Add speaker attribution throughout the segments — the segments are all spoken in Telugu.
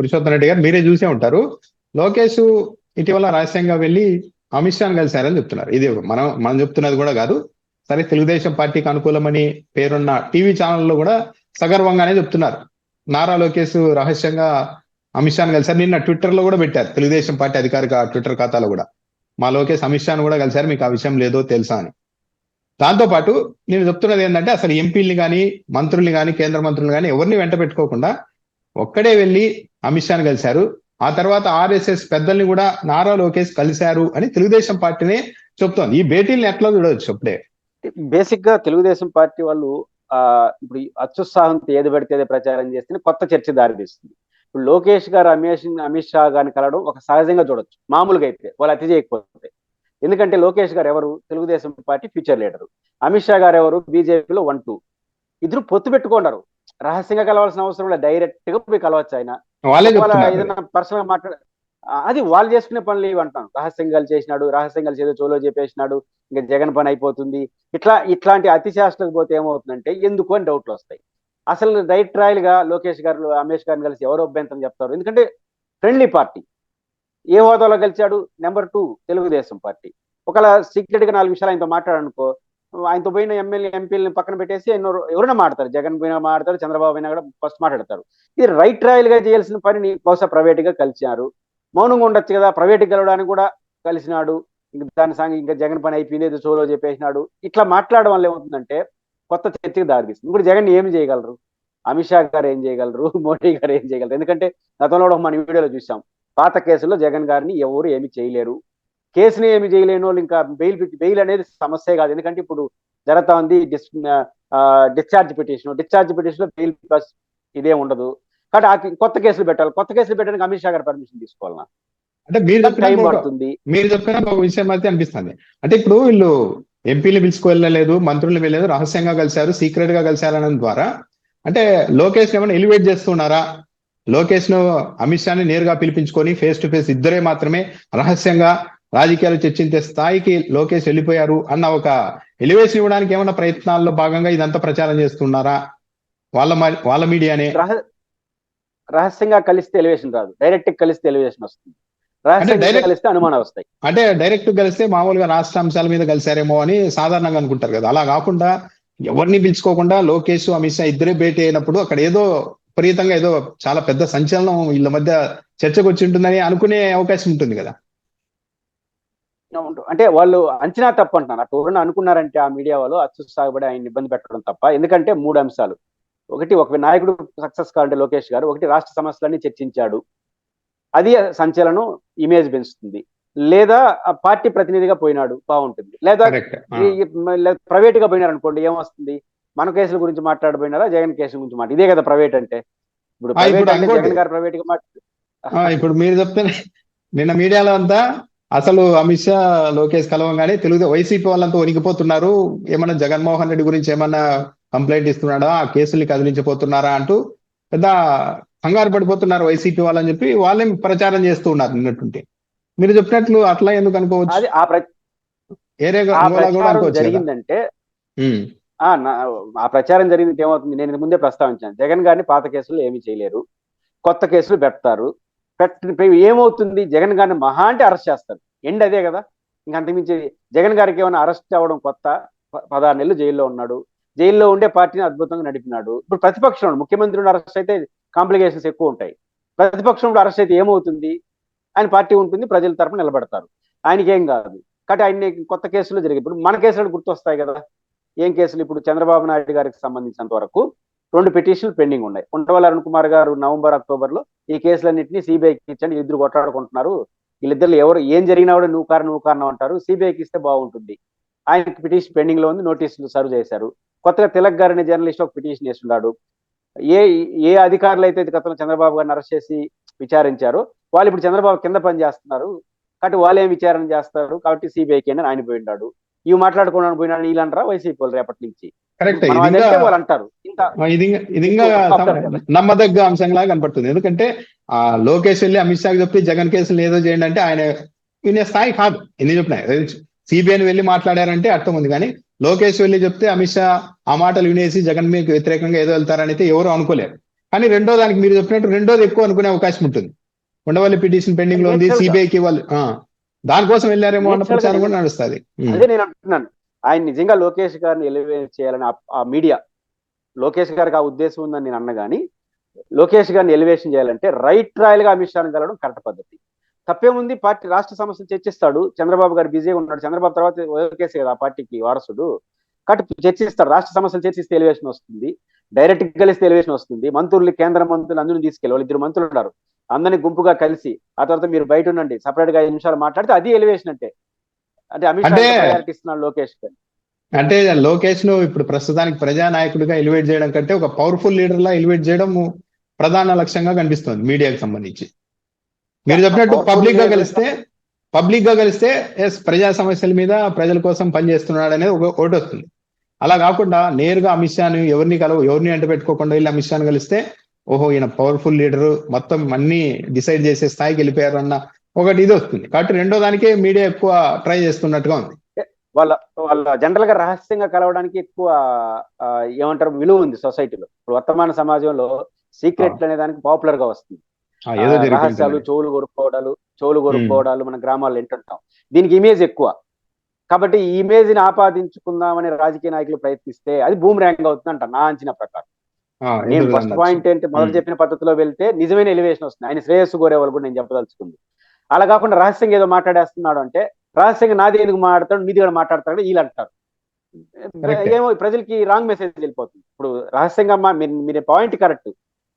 Speaker 1: పురుషోత్తం రెడ్డి గారు మీరే చూసే ఉంటారు. లోకేష్ ఇటీవల రహస్యంగా వెళ్ళి అమిత్ షాను కలిశారని చెప్తున్నారు. ఇది మనం మనం చెప్తున్నది కూడా కాదు. సరే తెలుగుదేశం పార్టీకి అనుకూలమని పేరున్న టీవీ ఛానల్లో కూడా సగర్వంగానే చెప్తున్నారు. నారా లోకేష్ రహస్యంగా అమిత్ షాను కలిశారు. నిన్న ట్విట్టర్లో కూడా పెట్టారు. తెలుగుదేశం పార్టీ అధికారిక ట్విట్టర్ ఖాతాలో కూడా. మా లోకేష్ అమిత్ షాను కూడా కలిశారు. మీకు ఆ విషయం లేదో తెలుసా అని. దాంతో పాటు నేను చెప్తున్నది ఏంటంటే అసలు ఎంపీల్ని కానీ మంత్రుల్ని కానీ కేంద్ర మంత్రులు కానీ ఎవరిని వెంట పెట్టుకోకుండా ఒక్కడే వెళ్ళి అమిత్ షాను కలిశారు. ఆ తర్వాత ఆర్ఎస్ఎస్ పెద్దల్ని కూడా నారా లోకేష్ కలిశారు అని తెలుగుదేశం పార్టీనే చెప్తోంది. ఈ భేటీని ఎట్లా చూడవచ్చు అప్పుడే?
Speaker 2: బేసిక్గా తెలుగుదేశం పార్టీ వాళ్ళు ఆ ఇప్పుడు అత్యుత్సాహంతో ఏది పడితే ప్రచారం చేస్తే కొత్త చర్చ దారితీస్తుంది. ఇప్పుడు లోకేష్ గారు అమేష్ అమిత్ షా గారిని కలవడం ఒక సహజంగా చూడొచ్చు. మామూలుగా అయితే వాళ్ళు అతి చేయకపోతే. ఎందుకంటే లోకేష్ గారు ఎవరు? Telugu Desam party future leader. Amit Shah garu ఎవరు? బీజేపీలో వన్ టూ. ఇద్దరు పొత్తు పెట్టుకున్నారు రహస్యంగా కలవాల్సిన అవసరం లేదు. డైరెక్ట్గా పోయి కలవచ్చు ఆయన.
Speaker 1: వాళ్ళే
Speaker 2: ఏదైనా పర్సనల్ మాట్లాడ అది వాళ్ళు చేసుకునే పనులు ఇవి అంటాను రహస్యంగా చేసినాడు రహస్యంగా ఏదో చోలో చెప్పేసినాడు ఇంకా జగన్ పని అయిపోతుంది. ఇట్లా ఇట్లాంటి అతి చేష్టలకు పోతే ఏమవుతుందంటే ఎందుకు అని డౌట్లు వస్తాయి. అసలు రైట్ ట్రయల్గా లోకేష్ గారు రమేష్ గారిని కలిసి ఎవరు అభ్యంతరం చెప్తారు? ఎందుకంటే ఫ్రెండ్లీ పార్టీ ఏ హోదాలో గెలిచాడు? నెంబర్ టూ తెలుగుదేశం పార్టీ ఒకవేళ సీక్రెట్గా నాలుగు విషయాలు ఆయనతో మాట్లాడనుకో ఆయనతో పోయిన ఎమ్మెల్యే ఎంపీలని పక్కన పెట్టేసి ఎన్నో ఎవరైనా మాడతారు. జగన్ పోయినా మాడతారు చంద్రబాబు అయినా కూడా ఫస్ట్ మాట్లాడతారు. ఇది రైట్ ట్రయల్గా చేయాల్సిన పనిని బహుశా ప్రైవేట్గా కలిసినారు మౌనంగా ఉండొచ్చు కదా ప్రైవేట్ కలవడానికి కూడా కలిసినాడు. ఇంక దాని సంగ ఇంకా జగన్ పని అయిపోయింది ఏదో చోలో చెప్పేసినాడు. ఇట్లా మాట్లాడడం వల్ల ఏమవుతుందంటే కొత్త చర్చకి దారితీస్తుంది. ఇప్పుడు జగన్ ఏమి చేయగలరు? అమిత్ షా గారు ఏం చేయగలరు? మోడీ గారు ఏం చేయగలరు? ఎందుకంటే గతంలో కూడా మన వీడియోలో చూసాం. పాత కేసుల్లో జగన్ గారిని ఎవరు ఏమి చేయలేరు. కేసుని ఏమి చేయలేని వాళ్ళు ఇంకా బెయిల్ బెయిల్ అనేది సమస్యే కాదు. ఎందుకంటే ఇప్పుడు జరుగుతా ఉంది డిస్ డిశ్చార్జ్ పిటిషన్. డిశ్చార్జ్ పిటిషన్లో బెయిల్ ఇదే ఉండదు. కాబట్టి కొత్త కేసులు పెట్టాలి. కొత్త కేసులు పెట్టడానికి అమిత్ షా గారు పర్మిషన్ తీసుకోవాలన్నా
Speaker 1: అంటే మీరు
Speaker 2: టైం పడుతుంది.
Speaker 1: మీరు చెప్పిన ఒక విషయం అయితే అనిపిస్తుంది. అంటే ఇప్పుడు వీళ్ళు ఎంపీలు పిలుచుకోవెళ్ళలేదు మంత్రులు వెళ్ళలేదు రహస్యంగా కలిశారు సీక్రెట్గా కలిశారనడం ద్వారా. అంటే లోకేష్ ఏమైనా ఎలివేట్ చేస్తున్నారా? లోకేష్ను అమిత్ షాని నేరుగా పిలిపించుకొని ఫేస్ టు ఫేస్ ఇద్దరే మాత్రమే రహస్యంగా రాజకీయాలు చర్చించే స్థాయికి లోకేష్ వెళ్ళిపోయారు అన్న ఒక ఎలివేషన్ ఇవ్వడానికి ఏమైనా ప్రయత్నాల్లో భాగంగా ఇదంతా ప్రచారం చేస్తున్నారా? వాళ్ళ వాళ్ళ మీడియానే.
Speaker 2: రహ- రహస్యంగా కలిస్తే ఎలివేషన్ రాదు. డైరెక్ట్ కలిస్తే ఎలివేషన్ వస్తుంది. కలిస్తే అనుమానాలు వస్తాయి.
Speaker 1: అంటే డైరెక్ట్ కలిస్తే మామూలుగా రాష్ట్ర అంశాల మీద కలిశారేమో అని సాధారణంగా అనుకుంటారు కదా. అలా కాకుండా ఎవరిని పిలుచుకోకుండా లోకేష్ అమిత్ షా ఇద్దరే భేటీ అయినప్పుడు అక్కడ ఏదో విపరీతంగా ఏదో చాలా పెద్ద సంచలనం వీళ్ళ మధ్య చర్చకు వచ్చి ఉంటుందని అనుకునే అవకాశం ఉంటుంది కదా.
Speaker 2: అంటే వాళ్ళు అంచనా తప్పు అంటున్నారు అటు అనుకున్నారంటే ఆ మీడియా వాళ్ళు అత్యుత్సాహపడి ఆయన ఇబ్బంది పెట్టడం తప్ప. ఎందుకంటే మూడు అంశాలు. ఒకటి ఒక నాయకుడు సక్సెస్ కావాలంటే లోకేష్ గారు. ఒకటి రాష్ట్ర సమస్యలన్నీ చర్చించాడు. అది సంచలనం ఇమేజ్ పెంచుతుంది. లేదా పార్టీ ప్రతినిధిగా పోయినాడు బాగుంటుంది. లేదా ప్రైవేట్గా పోయినారు అనుకోండి ఏమొస్తుంది? మన కేసుల గురించి మాట్లాడబోయినారా? జగన్ కేసుల గురించి మాట ఇదే కదా ప్రైవేట్ అంటే. ఇప్పుడు. జగన్ గారు ప్రైవేట్గా మాట్లా
Speaker 1: ఇప్పుడు మీరు చెప్తే నిన్న మీడియాలో అంతా అసలు అమిత్ షా లోకేష్ కలవంగానే తెలుగు వైసీపీ వాళ్ళంతా వణికిపోతున్నారు. ఏమన్నా జగన్మోహన్ రెడ్డి గురించి ఏమన్నా కంప్లైంట్ ఇస్తున్నాడా? ఆ కేసుల్ని కదిలించిపోతున్నారా అంటూ పెద్ద కంగారు పడిపోతున్నారు వైసీపీ వాళ్ళని చెప్పి వాళ్ళే ప్రచారం చేస్తూ ఉన్నారు నిన్నట్టుంటే. మీరు చెప్పినట్లు అట్లా ఎందుకు అనుకోవచ్చు.
Speaker 2: జరిగిందంటే ఆ ప్రచారం జరిగింది ఏమవుతుంది? నేను ముందే ప్రస్తావించాను. జగన్ గారిని పాత కేసులు ఏమీ చేయలేరు. కొత్త కేసులు పెడతారు. పెట్టి ఏమవుతుంది? జగన్ గారిని మహా అంటే అరెస్ట్ చేస్తారు. ఎండ్ అదే కదా. ఇంక అంతకుమించి జగన్ గారికి ఏమైనా అరెస్ట్ అవ్వడం కొత్త? పదహారు నెలలు జైల్లో ఉన్నాడు. జైల్లో ఉండే పార్టీని అద్భుతంగా నడిపినాడు. ఇప్పుడు ప్రతిపక్షంలో ముఖ్యమంత్రి అరెస్ట్ అయితే కాంప్లికేషన్స్ ఎక్కువ ఉంటాయి. ప్రతిపక్షంలో అరెస్ట్ అయితే ఏమవుతుంది? ఆయన పార్టీ ఉంటుంది. ప్రజల తరపున నిలబడతారు. ఆయనకి ఏం కాదు. కాబట్టి ఆయన కొత్త కేసులు జరిగి ఇప్పుడు మన కేసులు గుర్తొస్తాయి కదా. ఏం కేసులు? ఇప్పుడు చంద్రబాబు నాయుడు గారికి సంబంధించినంత వరకు రెండు పిటిషన్లు పెండింగ్ ఉన్నాయి. ఉండవల్లి అరుణ్ కుమార్ గారు నవంబర్ అక్టోబర్లో ఈ కేసులన్నింటినీ సిబిఐకి ఇచ్చండి ఇద్దరు కొట్లాడుకుంటున్నారు. వీళ్ళిద్దరు ఎవరు ఏం జరిగినా కూడా నువ్వు కారణం నువ్వు కారణం అంటారు. సిబిఐకి ఇస్తే బాగుంటుంది. ఆయనకి పిటిషన్ పెండింగ్లో ఉంది నోటీసులు సర్వ్ చేశారు. కొత్తగా తిలక్ గారు అనే జర్నలిస్ట్ ఒక పిటిషన్ చేస్తున్నాడు ఏ ఏ అధికారులు అయితే గతంలో చంద్రబాబు గారిని అరెస్ట్ చేసి విచారించారో వాళ్ళు ఇప్పుడు చంద్రబాబు కింద పని చేస్తున్నారు. కాబట్టి వాళ్ళు ఏం విచారణ చేస్తారు? కాబట్టి సిబిఐకి అని ఆయన పోయినాడు ఇవి మాట్లాడుకున్నాను పోయినాడు వీళ్ళంటారా వైసీపీ వాళ్ళు రేపటి నుంచి.
Speaker 1: కరెక్ట్.
Speaker 2: వాళ్ళు అంటారు.
Speaker 1: ఇది ఇంకా- ఇది ఇంకా సమ- నమ్మదగ్గ అంశంలా కనపడుతుంది. ఎందుకంటే ఆ లోకేష్ వెళ్ళి అమిత్ షాకి చెప్పి జగన్ కేసులు ఏదో చేయండి అంటే ఆయన వినే స్థాయి కాదు. ఎన్ని చెప్పినా సిబిఐని వెళ్ళి మాట్లాడారంటే అర్థం ఉంది. కానీ లోకేష్ వెళ్ళి చెప్తే అమిత్ షా ఆ మాటలు వినేసి జగన్ మీకు వ్యతిరేకంగా ఏదో వెళ్తారని అయితే ఎవరు అనుకోలేరు. కానీ రెండో దానికి మీరు చెప్పినట్టు రెండోది ఎక్కువ అనుకునే అవకాశం ఉంటుంది. ఉండవల్లి పిటిషన్ పెండింగ్లో ఉంది. సిబిఐకి వాళ్ళు ఆ, దానికోసం వెళ్ళారేమో అన్న ప్రచారం కూడా నడుస్తుంది.
Speaker 2: అదే నేను అంటున్నాను. ఆయన నిజంగా లోకేష్ గారిని ఎలివేట్ చేయాలని ఆ- మీడియా. లోకేష్ గారికి ఆ ఉద్దేశం ఉందని నేను అన్న కానీ లోకేష్ గారిని ఎలివేషన్ చేయాలంటే రైట్ రాయల్గా గా అమిత్ షాని కలవడం కరెక్ట్ పద్ధతి. తప్పేముంది పార్టీ రాష్ట్ర సమస్యలు చర్చిస్తాడు. చంద్రబాబు గారు బిజీగా ఉన్నాడు. చంద్రబాబు తర్వాత లోకేష్ కదా ఆ పార్టీకి వారసుడు. కాబట్టి చర్చిస్తాడు. రాష్ట్ర సమస్యలు చర్చిస్తే ఎలివేషన్ వస్తుంది. డైరెక్ట్ కలిస్తే ఎలివేషన్ వస్తుంది. మంత్రులు కేంద్ర మంత్రులు అందరిని తీసుకెళ్ళి వాళ్ళు ఇద్దరు మంత్రులు ఉన్నారు. అందరినీ గుంపుగా కలిసి ఆ తర్వాత మీరు బయట ఉండండి. సపరేట్గా ఐదు నిమిషాలు మాట్లాడితే అది ఎలివేషన్ అంటే. అంటే అమిత్ షా లోకేష్
Speaker 1: అంటే లోకేష్ను ఇప్పుడు ప్రస్తుతానికి ప్రజానాయకుడిగా ఎలివేట్ చేయడం కంటే ఒక పవర్ఫుల్ లీడర్ లా ఎలివేట్ చేయడం ప్రధాన లక్ష్యంగా కనిపిస్తుంది మీడియాకి సంబంధించి. మీరు చెప్పినట్టు
Speaker 2: పబ్లిక్గా
Speaker 1: కలిస్తే పబ్లిక్గా కలిస్తే ఎస్ ప్రజా సమస్యల మీద ప్రజల కోసం పనిచేస్తున్నాడు అనేది ఒక ఒకటి వస్తుంది. అలా కాకుండా నేరుగా అమిత్ షాని ఎవరిని కలవ ఎవరిని అంట పెట్టుకోకుండా వెళ్ళి అమిత్ షాని కలిస్తే ఓహో ఈయన పవర్ఫుల్ లీడర్ మొత్తం అన్ని డిసైడ్ చేసే స్థాయికి వెళ్ళిపోయారు అన్న ఒకటి ఇది వస్తుంది. కాబట్టి రెండో దానికే మీడియా ఎక్కువ ట్రై చేస్తున్నట్టుగా ఉంది.
Speaker 2: వాళ్ళ వాళ్ళ జనరల్గా రహస్యంగా కలవడానికి ఎక్కువ ఏమంటారు విలువ ఉంది సొసైటీలో. ఇప్పుడు వర్తమాన సమాజంలో సీక్రెట్ అనే దానికి పాపులర్గా వస్తుంది రహస్యాలు చెవులు కొరుక్కోవడాలు చెవులు కొరుక్కోవడాలు మన గ్రామాల్లో వింటుంటాం. దీనికి ఇమేజ్ ఎక్కువ. కాబట్టి ఈ ఇమేజ్ని ఆపాదించుకుందామని రాజకీయ నాయకులు ప్రయత్నిస్తే అది భూమి ర్యాంక్ అవుతుంది అంట నా అంచనా ప్రకారం. నేను ఫస్ట్. పాయింట్ ఏంటి? మొదలు. చెప్పిన పద్ధతిలో వెళ్తే నిజమైన ఎలివేషన్ వస్తుంది. ఆయన శ్రేయస్సు కోరే వాళ్ళు కూడా నేను చెప్పదలుచుకుంది. అలా కాకుండా రహస్యంగా ఏదో మాట్లాడేస్తున్నాడు అంటే రహస్యంగా నాది ఎందుకు మాట్లాడతాడు మీది కూడా మాట్లాడతాడు వీళ్ళు అంటారు. ఏమో ప్రజలకి రాంగ్ మెసేజ్ వెళ్ళిపోతుంది. ఇప్పుడు రహస్యంగా మా- మీరు- పాయింట్ కరెక్ట్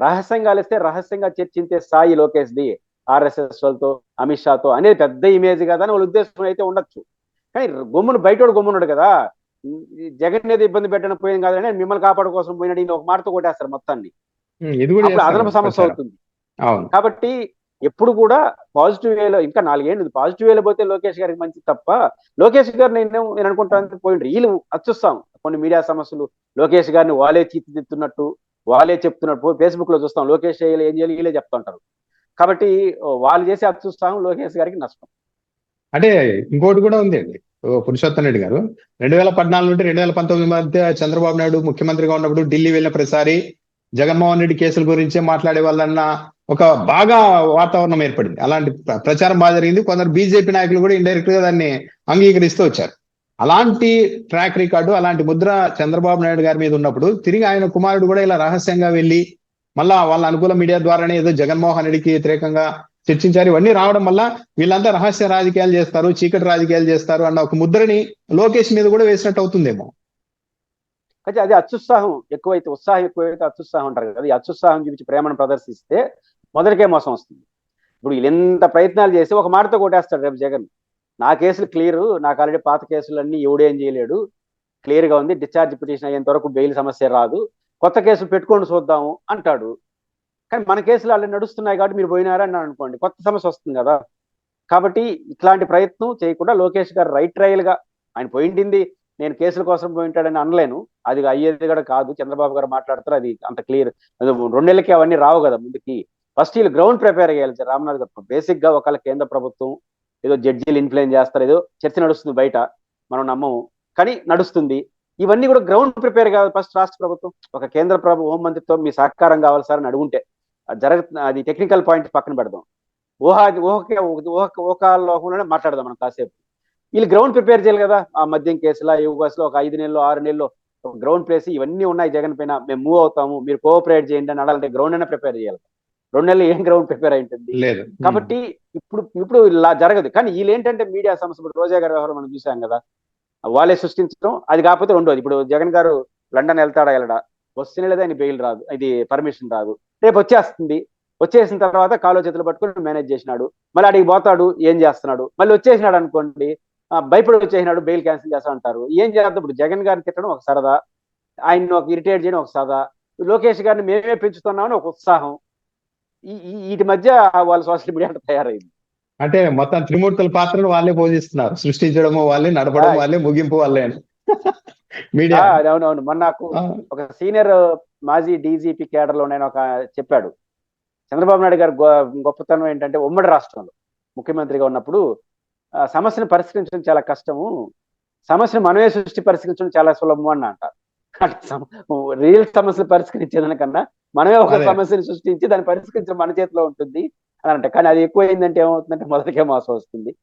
Speaker 2: రహస్యంగా కలిస్తే రహస్యంగా చర్చించే స్థాయి లోకేష్ ది ఆర్ఎస్ఎస్ వాళ్ళతో అమిత్ షాతో అనేది పెద్ద ఇమేజ్ కదా అని వాళ్ళ ఉద్దేశం అయితే ఉండొచ్చు. కానీ గమ్మును బయటోడు గమ్మున్నాడు కదా. జగన్ ఏదో ఇబ్బంది పెట్టడం పోయింది కాదని మిమ్మల్ని కాపాడు కోసం పోయినాడు ఒక మాటతో కొట్టేస్తారు మొత్తాన్ని. అదనపు సమస్య. అవుతుంది. కాబట్టి ఎప్పుడు కూడా పాజిటివ్ వేలో ఇంకా నాలుగేళ్ళు పాజిటివ్ వేలో పోతే లోకేష్ గారికి మంచి తప్ప లోకేష్ గారు నేను నేను అనుకుంటాను పోయిండ్రు. వీళ్ళు అచ్చుస్తాం కొన్ని మీడియా సమస్యలు లోకేష్ గారిని వాళ్ళే తీర్చిదిద్దుతున్నట్టు వాళ్ళే చెప్తున్నట్టు ఫేస్బుక్లో చూస్తాం. లోకేష్ ఏం చేయాలి వీళ్ళే చెప్తుంటారు కాబట్టి వాళ్ళు చేసే అత్యుత్సాహం లోకేష్ గారికి నష్టం.
Speaker 1: అంటే ఇంకోటి కూడా ఉంది అండి. ఓ పురుషోత్తం రెడ్డి గారు రెండు వేల పద్నాలుగు నుండి రెండు వేల పంతొమ్మిది మధ్య చంద్రబాబు నాయుడు ముఖ్యమంత్రిగా ఉన్నప్పుడు ఢిల్లీ వెళ్ళిన ప్రతిసారి జగన్మోహన్ రెడ్డి కేసుల గురించే మాట్లాడే వాళ్ళన్న ఒక బాగా వాతావరణం ఏర్పడింది. అలాంటి ప్రచారం బాగా జరిగింది. కొందరు బీజేపీ నాయకులు కూడా ఇండైరెక్ట్గా దాన్ని అంగీకరిస్తూ వచ్చారు. అలాంటి ట్రాక్ రికార్డు అలాంటి ముద్ర చంద్రబాబు నాయుడు గారి మీద ఉన్నప్పుడు తిరిగి ఆయన కుమారుడు కూడా ఇలా రహస్యంగా వెళ్ళి మళ్ళా వాళ్ళ అనుకూల మీడియా ద్వారానే ఏదో జగన్మోహన్ రెడ్డికి వ్యతిరేకంగా చర్చించారు. ఇవన్నీ రావడం వల్ల వీళ్ళంతా రహస్య రాజకీయాలు చేస్తారు చీకటి రాజకీయాలు చేస్తారు అన్న ఒక ముద్రని లోకేష్ మీద కూడా వేసినట్టు అవుతుందేమో.
Speaker 2: అయితే అది అత్యుత్సాహం ఎక్కువైతే ఉత్సాహం ఎక్కువైతే అత్యుత్సాహం అంటారు కదా. అది అత్యుత్సాహం చూపించి ప్రేమను ప్రదర్శిస్తే మొదటికే మోసం వస్తుంది. ఇప్పుడు వీళ్ళు ఎంత ప్రయత్నాలు చేసి ఒక మాటతో కొట్టేస్తాడు రేపు జగన్. నా కేసులు క్లియర్ నాకు ఆల్రెడీ పాత కేసులన్నీ ఎవడేం చేయలేడు. క్లియర్గా ఉంది డిశ్చార్జ్ పిటిషన్ అయ్యేంత వరకు బెయిల్ సమస్య రాదు. కొత్త కేసులు పెట్టుకొని చూద్దాము అంటాడు. కానీ మన కేసులు ఆల్రెడీ నడుస్తున్నాయి కాబట్టి మీరు పోయినారా అని అనుకోండి కొత్త సమస్య వస్తుంది కదా. కాబట్టి ఇట్లాంటి ప్రయత్నం చేయకుండా లోకేష్ గారు రైట్ ట్రయల్గా ఆయన పోయింటింది నేను కేసుల కోసం పోయింటాడని అనలేను. అది అయ్యేది కూడా కాదు. చంద్రబాబు గారు మాట్లాడతారు అది అంత క్లియర్ రెండేళ్ళకి అవన్నీ రావు కదా ముందుకి. ఫస్ట్ వీళ్ళు గ్రౌండ్ ప్రిపేర్ చేయాలి సార్ రామ్నాథ్ గారు. బేసిక్గా ఒకళ్ళ కేంద్ర ప్రభుత్వం ఏదో జడ్జీలు ఇన్ఫ్లుయెన్స్ చేస్తారు ఏదో చర్చ నడుస్తుంది బయట మనం నమ్మము. కానీ నడుస్తుంది. ఇవన్నీ కూడా గ్రౌండ్ ప్రిపేర్ కాదు ఫస్ట్ రాష్ట్ర ప్రభుత్వం. ఒక కేంద్ర ప్రభు హోంమంత్రితో మీ సహకారం కావాలి సార్ అని అడుగుంటే అది జరగ అది టెక్నికల్ పాయింట్ పక్కన పెడదాం. ఊహా ఊహకే ఊహ ఊహలోకంలోనే మాట్లాడదాం మనం కాసేపు. వీళ్ళు గ్రౌండ్ ప్రిపేర్ చేయాలి కదా ఆ మద్యం కేసులో ఈ కేసులో ఒక ఐదు నెలలు ఆరు నెలలో గ్రౌండ్ ప్లేస్ ఇవన్నీ ఉన్నాయి జగన్ పైన. మేము మూవ్ అవుతాము. మీరు కోఆపరేట్ చేయండి అని అడాలంటే గ్రౌండ్ అయినా ప్రిపేర్ చేయాలి. రెండు నెలలు ఏం గ్రౌండ్ ప్రిపేర్ అయి ఉంటుంది
Speaker 1: లేదు.
Speaker 2: కాబట్టి ఇప్పుడు ఇప్పుడు ఇలా జరగదు. కానీ వీళ్ళు ఏంటంటే మీడియా సంస్థ ఇప్పుడు రోజా గారి వ్యవహారం మనం చూసాం కదా. వాళ్ళే సృష్టించడం. అది కాకపోతే రెండోది. ఇప్పుడు జగన్ గారు లండన్ వెళ్తాడా వెళ్ళడా? వస్తేనే లేదా ఆయన బెయిల్ రాదు. ఇది పర్మిషన్ రాదు. రేపు వచ్చేస్తుంది. వచ్చేసిన తర్వాత కాలో చేతులు పట్టుకుని మేనేజ్ చేసినాడు. మళ్ళీ అడిగి పోతాడు. ఏం చేస్తున్నాడు? మళ్ళీ వచ్చేసినాడు అనుకోండి. భయపడి వచ్చేసినాడు బెయిల్ క్యాన్సిల్ చేస్తా అంటారు. ఏం చేద్దాం? ఇప్పుడు జగన్ గారిని తిట్టడం ఒక సరదా ఆయన్ని ఒక ఇరిటేట్ చేయడం ఒక సరదా. లోకేష్ గారిని మేమే పెంచుతున్నామని ఒక ఉత్సాహం. వీటి మధ్య వాళ్ళ సోషల్ మీడియా తయారైంది.
Speaker 1: అంటే మొత్తం త్రిమూర్తుల పాత్రను వాళ్ళే పోషిస్తున్నారు. సృష్టించడము వాళ్ళే నడపడం. వాళ్ళే ముగింపు వాళ్ళే మీడియా.
Speaker 2: అవునవును. మొన్న నాకు ఒక సీనియర్ మాజీ డీజీపీ కేడర్లో నేను ఒక చెప్పాడు. చంద్రబాబు నాయుడు గారి గొప్పతనం ఏంటంటే ఉమ్మడి రాష్ట్రంలో ముఖ్యమంత్రిగా ఉన్నప్పుడు సమస్యను పరిష్కరించడం చాలా కష్టము. సమస్యను మనమే సృష్టి పరిష్కరించడం చాలా సులభం అని అంటారు. రియల్ సమస్యలు పరిష్కరించేదానికన్నా మనమే ఒక. సమస్యను సృష్టించి దాన్ని పరిష్కరించడం మన చేతిలో ఉంటుంది అని అంటే కానీ అది ఎక్కువ అయిందంటే ఏమవుతుందంటే మొదటికే మోసం వస్తుంది.